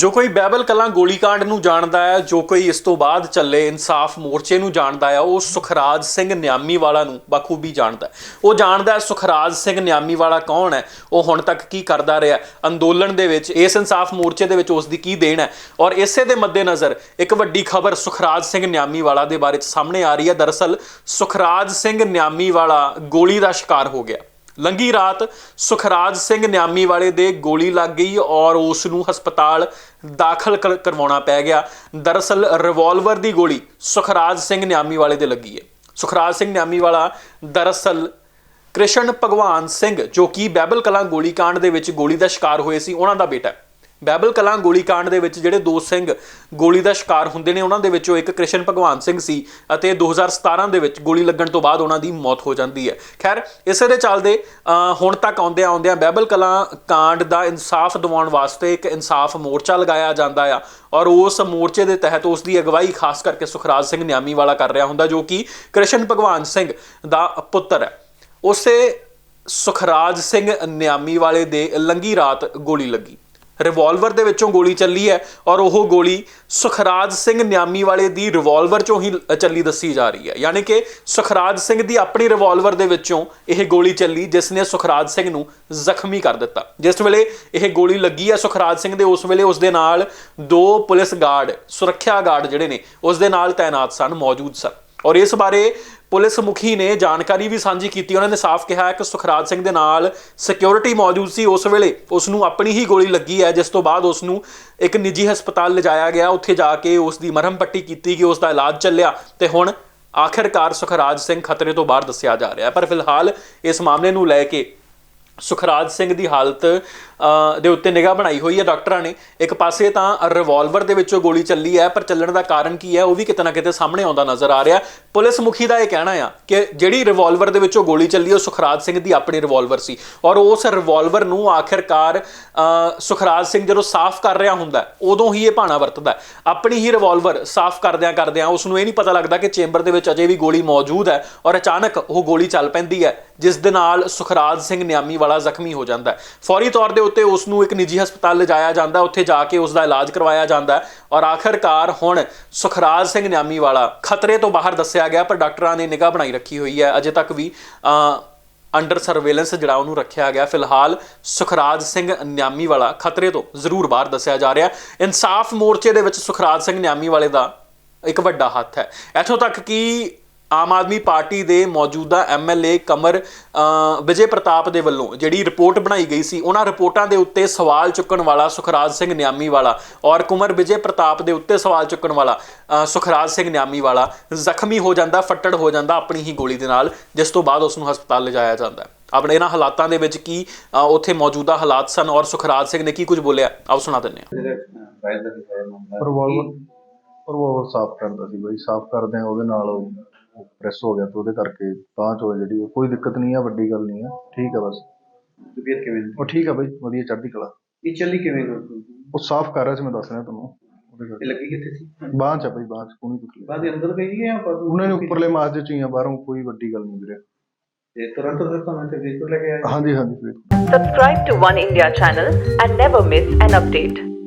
ਜੋ ਕੋਈ ਬਾਈਬਲ ਕਲਾਂ ਗੋਲੀकांड ਨੂੰ ਜਾਣਦਾ ਹੈ, ਜੋ ਕੋਈ ਇਸ ਤੋਂ ਬਾਅਦ ਚੱਲੇ ਇਨਸਾਫ ਮੋਰਚੇ ਨੂੰ ਜਾਣਦਾ ਹੈ, ਉਹ ਸੁਖਰਾਜ ਸਿੰਘ ਨਿਆਮੀ ਵਾਲਾ ਨੂੰ ਬਖੂਬੀ ਜਾਣਦਾ ਹੈ। ਉਹ ਜਾਣਦਾ ਹੈ ਸੁਖਰਾਜ ਸਿੰਘ ਨਿਆਮੀ ਵਾਲਾ ਕੌਣ ਹੈ, ਉਹ ਹੁਣ ਤੱਕ ਕੀ ਕਰਦਾ ਰਿਹਾ ਅੰਦੋਲਨ ਦੇ ਵਿੱਚ, ਇਸ ਇਨਸਾਫ ਮੋਰਚੇ ਦੇ ਵਿੱਚ ਉਸ ਦੀ ਕੀ ਦੇਣ ਹੈ? ਔਰ ਇਸੇ ਦੇ ਮੱਦੇਨਜ਼ਰ ਇੱਕ ਵੱਡੀ ਖਬਰ ਸੁਖਰਾਜ ਸਿੰਘ ਨਿਆਮੀ ਵਾਲਾ ਦੇ ਬਾਰੇ 'ਚ ਸਾਹਮਣੇ ਆ ਰਹੀ ਹੈ। ਦਰਅਸਲ, ਸੁਖਰਾਜ ਸਿੰਘ ਨਿਆਮੀ ਵਾਲਾ ਗੋਲੀ ਦਾ ਸ਼ਿਕਾਰ ਹੋ ਗਿਆ। ਲੰਗੀ ਰਾਤ ਸੁਖਰਾਜ ਸਿੰਘ ਨਿਆਮੀ ਵਾਲੇ ਦੇ ਗੋਲੀ ਲੱਗ ਗਈ ਔਰ ਉਸ ਨੂੰ ਹਸਪਤਾਲ ਦਾਖਲ ਕਰ- ਕਰਵਾਉਣਾ ਪੈ ਗਿਆ। ਦਰਅਸਲ ਰਿਵਾਲਵਰ ਦੀ ਗੋਲੀ ਸੁਖਰਾਜ ਸਿੰਘ ਨਿਆਮੀ ਵਾਲੇ ਦੇ ਲੱਗੀ ਹੈ। ਸੁਖਰਾਜ ਸਿੰਘ ਨਿਆਮੀ ਵਾਲਾ ਦਰਅਸਲ ਕ੍ਰਿਸ਼ਨ ਭਗਵਾਨ ਸਿੰਘ, ਜੋ ਕਿ ਬੈਬਲ ਕਲਾਂ ਗੋਲੀकांड ਦੇ ਵਿੱਚ ਗੋਲੀ ਦਾ ਸ਼ਿਕਾਰ ਹੋਏ ਸੀ, ਉਹਨਾਂ ਦਾ ਬੇਟਾ ਹੈ। ਬਾਈਬਲ ਕਲਾਂ ਗੋਲੀकांड ਦੇ ਵਿੱਚ ਜਿਹੜੇ ਦੋ ਸਿੰਘ ਗੋਲੀ ਦਾ ਸ਼ਿਕਾਰ ਹੁੰਦੇ ਨੇ, ਉਹਨਾਂ ਦੇ ਵਿੱਚੋਂ ਇੱਕ ਕ੍ਰਿਸ਼ਨ ਭਗਵਾਨ ਸਿੰਘ ਸੀ ਅਤੇ 2017 ਦੇ ਵਿੱਚ ਗੋਲੀ ਲੱਗਣ ਤੋਂ ਬਾਅਦ ਉਹਨਾਂ ਦੀ ਮੌਤ ਹੋ ਜਾਂਦੀ ਹੈ। ਖੈਰ, ਇਸੇ ਦੇ ਚੱਲਦੇ ਹੁਣ ਤੱਕ ਆਉਂਦਿਆਂ ਆਉਂਦਿਆਂ ਬਾਈਬਲ ਕਲਾਂ ਕਾਂਡ ਦਾ ਇਨਸਾਫ ਦਿਵਾਉਣ ਵਾਸਤੇ ਇੱਕ ਇਨਸਾਫ ਮੋਰਚਾ ਲਗਾਇਆ ਜਾਂਦਾ ਆ ਔਰ ਉਸ ਮੋਰਚੇ ਦੇ ਤਹਿਤ ਉਸ ਦੀ ਅਗਵਾਈ ਖਾਸ ਕਰਕੇ ਸੁਖਰਾਜ ਸਿੰਘ ਨਿਆਮੀ ਵਾਲਾ ਕਰ ਰਿਹਾ ਹੁੰਦਾ, ਜੋ ਕਿ ਕ੍ਰਿਸ਼ਨ ਭਗਵਾਨ ਸਿੰਘ ਦਾ ਪੁੱਤਰ ਹੈ। ਉਸੇ ਸੁਖਰਾਜ ਸਿੰਘ ਨਿਆਮੀ ਵਾਲੇ ਦੇ ਲੰਗੀ ਰਾਤ ਗੋਲੀ ਲੱਗੀ। ਰਿਵਾਲਵਰ ਦੇ ਵਿੱਚੋਂ ਗੋਲੀ ਚੱਲੀ ਹੈ ਔਰ ਉਹ ਗੋਲੀ ਸੁਖਰਾਜ ਸਿੰਘ ਨਿਆਮੀ ਵਾਲੇ ਦੀ ਰਿਵਾਲਵਰ ਚੋਂ ਹੀ ਚੱਲੀ ਦੱਸੀ ਜਾ ਰਹੀ ਹੈ। ਯਾਨੀ ਕਿ ਸੁਖਰਾਜ ਸਿੰਘ ਦੀ ਆਪਣੀ ਰਿਵਾਲਵਰ ਦੇ ਵਿੱਚੋਂ ਇਹ ਗੋਲੀ ਚੱਲੀ, ਜਿਸ ਨੇ ਸੁਖਰਾਜ ਸਿੰਘ ਨੂੰ ਜ਼ਖਮੀ ਕਰ ਦਿੱਤਾ। ਜਿਸ ਵੇਲੇ ਇਹ ਗੋਲੀ ਲੱਗੀ ਹੈ ਸੁਖਰਾਜ ਸਿੰਘ ਦੇ, ਉਸ ਵੇਲੇ ਉਸ ਦੇ ਨਾਲ ਦੋ ਪੁਲਿਸ ਗਾਰਡ, ਸੁਰੱਖਿਆ ਗਾਰਡ ਜਿਹੜੇ ਨੇ ਉਸ ਦੇ ਨਾਲ ਤਾਇਨਾਤ ਸਨ, ਮੌਜੂਦ ਸਨ। ਔਰ ਇਸ ਬਾਰੇ ਪੁਲਿਸ ਮੁਖੀ ਨੇ ਜਾਣਕਾਰੀ ਵੀ ਸਾਂਝੀ ਕੀਤੀ। ਉਹਨਾਂ ਨੇ ਸਾਫ਼ ਕਿਹਾ ਕਿ ਸੁਖਰਾਜ ਸਿੰਘ ਦੇ ਨਾਲ ਸਿਕਿਉਰਿਟੀ ਮੌਜੂਦ ਸੀ। ਉਸ ਵੇਲੇ ਉਸ ਨੂੰ ਆਪਣੀ ਹੀ ਗੋਲੀ ਲੱਗੀ ਹੈ, ਜਿਸ ਤੋਂ ਬਾਅਦ ਉਸ ਨੂੰ ਇੱਕ ਨਿੱਜੀ ਹਸਪਤਾਲ ਲਿਜਾਇਆ ਗਿਆ। ਉੱਥੇ ਜਾ ਕੇ ਉਸ ਦੀ ਮਰਹਮ ਪੱਟੀ ਕੀਤੀ ਗਈ ਉਸ ਦਾ ਇਲਾਜ ਚੱਲਿਆ ਤੇ ਹੁਣ ਆਖਿਰਕਾਰ ਸੁਖਰਾਜ ਸਿੰਘ ਖਤਰੇ ਤੋਂ ਬਾਹਰ ਦੱਸਿਆ ਜਾ ਰਿਹਾ ਪਰ ਫਿਲਹਾਲ ਇਸ ਮਾਮਲੇ ਨੂੰ ਲੈ ਕੇ ਸੁਖਰਾਜ ਸਿੰਘ ਦੀ ਹਾਲਤ ਦੇ ਉੱਤੇ ਨਿਗਾਹ ਬਣਾਈ ਹੋਈ ਹੈ ਡਾਕਟਰਾਂ ਨੇ। ਇੱਕ ਪਾਸੇ ਤਾਂ ਰਿਵਾਲਵਰ ਦੇ ਵਿੱਚੋਂ ਗੋਲੀ ਚੱਲੀ ਹੈ, ਪਰ ਚੱਲਣ ਦਾ ਕਾਰਨ ਕੀ ਹੈ, ਉਹ ਵੀ ਕਿਤੇ ਨਾ ਕਿਤੇ ਸਾਹਮਣੇ ਆਉਂਦਾ ਨਜ਼ਰ ਆ ਰਿਹਾ ਪੁਲਿਸ ਮੁਖੀ ਦਾ ਇਹ ਕਹਿਣਾ ਆ ਕਿ ਜਿਹੜੀ ਰਿਵਾਲਵਰ ਦੇ ਵਿੱਚੋਂ ਗੋਲੀ ਚੱਲੀ, ਉਹ ਸੁਖਰਾਜ ਸਿੰਘ ਦੀ ਆਪਣੀ ਰਿਵਾਲਵਰ ਸੀ। ਔਰ ਉਸ ਰਿਵਾਲਵਰ ਨੂੰ ਆਖਿਰਕਾਰ ਸੁਖਰਾਜ ਸਿੰਘ ਜਦੋਂ ਸਾਫ਼ ਕਰ ਰਿਹਾ ਹੁੰਦਾ ਉਦੋਂ ਹੀ ਇਹ ਭਾਣਾ ਵਰਤਦਾ ਆਪਣੀ ਹੀ ਰਿਵਾਲਵਰ ਸਾਫ਼ ਕਰਦਿਆਂ ਕਰਦਿਆਂ ਉਸ ਨੂੰ ਇਹ ਨਹੀਂ ਪਤਾ ਲੱਗਦਾ ਕਿ ਚੇਂਬਰ ਦੇ ਵਿੱਚ ਅਜੇ ਵੀ ਗੋਲੀ ਮੌਜੂਦ ਹੈ ਔਰ ਅਚਾਨਕ ਉਹ ਗੋਲੀ ਚੱਲ ਪੈਂਦੀ ਹੈ, ਜਿਸ ਦੇ ਨਾਲ ਸੁਖਰਾਜ ਸਿੰਘ ਨਿਆਮੀ ਵਾਲਾ ਜ਼ਖਮੀ ਹੋ ਜਾਂਦਾ ਫੌਰੀ ਤੌਰ ਦੇ ਉੱਤੇ ਉਸ ਨੂੰ ਇੱਕ ਨਿੱਜੀ ਹਸਪਤਾਲ ਲਿਜਾਇਆ ਜਾਂਦਾ ਉੱਥੇ ਜਾ ਕੇ ਉਸ ਦਾ ਇਲਾਜ ਕਰਵਾਇਆ ਜਾਂਦਾ ਔਰ ਆਖਰਕਾਰ ਹੁਣ ਸੁਖਰਾਜ ਸਿੰਘ ਨਿਆਮੀ ਵਾਲਾ ਖਤਰੇ ਤੋਂ ਬਾਹਰ ਦੱਸਿਆ ਗਿਆ, ਪਰ ਡਾਕਟਰਾਂ ਨੇ ਨਿਗਾਹ ਬਣਾਈ ਰੱਖੀ ਹੋਈ ਹੈ। ਅਜੇ ਤੱਕ ਵੀ ਅੰਡਰ ਸਰਵੇਲੈਂਸ ਜਿਹੜਾ ਉਹਨੂੰ ਰੱਖਿਆ ਗਿਆ। ਫਿਲਹਾਲ ਸੁਖਰਾਜ ਸਿੰਘ ਨਿਆਮੀ ਵਾਲਾ ਖਤਰੇ ਤੋਂ ਜ਼ਰੂਰ ਬਾਹਰ ਦੱਸਿਆ ਜਾ ਰਿਹਾ ਇਨਸਾਫ ਮੋਰਚੇ ਦੇ ਵਿੱਚ ਸੁਖਰਾਜ ਸਿੰਘ ਨਿਆਮੀ ਵਾਲੇ ਦਾ ਇੱਕ ਵੱਡਾ ਹੱਥ ਹੈ। ਇੱਥੋਂ ਤੱਕ ਕਿ ਆਮ ਆਦਮੀ ਪਾਰਟੀ ਦੇ ਮੌਜੂਦਾ ਐਮਐਲਏ ਕਮਰ ਅ, ਵਿਜੇ ਪ੍ਰਤਾਪ ਦੇ ਵੱਲੋਂ ਜਿਹੜੀ ਰਿਪੋਰਟ ਬਣਾਈ ਗਈ ਸੀ ਉਹਨਾਂ ਰਿਪੋਰਟਾਂ ਦੇ ਉੱਤੇ ਸਵਾਲ ਚੁੱਕਣ ਵਾਲਾ ਸੁਖਰਾਜ ਸਿੰਘ ਨਿਆਮੀ ਵਾਲਾ ਔਰ ਕੁਮਰ ਵਿਜੇ ਪ੍ਰਤਾਪ ਦੇ ਉੱਤੇ ਸਵਾਲ ਚੁੱਕਣ ਵਾਲਾ ਸੁਖਰਾਜ ਸਿੰਘ ਨਿਆਮੀ ਵਾਲਾ ਜ਼ਖਮੀ ਹੋ ਜਾਂਦਾ ਫੱਟੜ ਹੋ ਜਾਂਦਾ ਆਪਣੀ ਹੀ ਗੋਲੀ ਦੇ ਨਾਲ ਜਿਸ ਤੋਂ ਬਾਅਦ ਉਸ ਨੂੰ ਹਸਪਤਾਲ ਲਿਜਾਇਆ ਜਾਂਦਾ ਹੈ। ਆਪਣੇ ਇਹਨਾਂ ਹਾਲਾਤਾਂ ਦੇ ਵਿੱਚ ਕੀ ਉੱਥੇ ਮੌਜੂਦਾ ਹਾਲਾਤ ਸਨ ਔਰ ਸੁਖਰਾਜ ਸਿੰਘ ਨੇ ਕੀ ਕੁਝ ਬੋਲਿਆ? ਆਓ ਸੁਣਾ ਦਿੰਦੇ ਹਾਂ। ਜਿਹੜੇ ਫਾਈਲ ਦਾ ਦਿਖਾਇਆ ਮਾਮਲਾ ਰਿਵਾਲਵਰ ਰਿਵਾਲਵਰ ਸਾਫ਼ ਕਰਦਾ ਸੀ ਬਾਈ ਸਾਫ਼ ਕਰਦੇ ਉਹਦੇ ਨਾਲ ਪ੍ਰੈਸ ਹੋ ਗਿਆ ਤੇ ਉਹਦੇ ਕਰਕੇ ਬਾਂਹ ਚ ਜਿਹੜੀ ਕੋਈ ਦਿੱਕਤ ਨਹੀਂ ਆ ਵੱਡੀ ਗੱਲ ਨਹੀਂ ਆ ਠੀਕ ਆ ਬਸ। ਤਬੀਅਤ ਕਿਵੇਂ? ਦੀ? ਉਹ ਠੀਕ ਆ ਬਾਈ ਵਧੀਆ ਚੜ੍ਹਦੀ ਕਲਾ। ਇਹ ਚੱਲੀ ਕਿਵੇਂ? ਗਈ? ਉਹ ਸਾਫ਼ ਕਰ ਰਿਹਾ ਸੀ ਮੈਂ ਦੱਸ ਰਿਹਾ ਤੁਹਾਨੂੰ। ਉਹਦੇ ਇਹ ਕਰਕੇ ਲੱਗੀ ਕਿੱਥੇ ਸੀ? ਬਾਂਹ ਚ ਆ ਬਾਈ ਬਾਂਹ ਚ ਕੋਈ ਦੁੱਖ ਬਾਅਦ ਦੇ ਅੰਦਰ ਗਈ ਹੈ ਜਾਂ ਬਾਅਦ ਉਹਨਾਂ ਨੇ ਉੱਪਰਲੇ ਮਾਸ ਚ ਹੀ ਆ ਬਾਹਰੋਂ ਕੋਈ ਵੱਡੀ ਗੱਲ ਨਹੀਂ ਵੀਰੇ। ਤੇ ਤੁਰੰਤ ਫਿਰ ਤੁਹਾਨੂੰ ਤੇ ਵੀਰ ਲੈ ਕੇ ਆਏ? ਹਾਂਜੀ ਹਾਂਜੀ ਫਿਰ Subscribe to One India channel and never miss an update.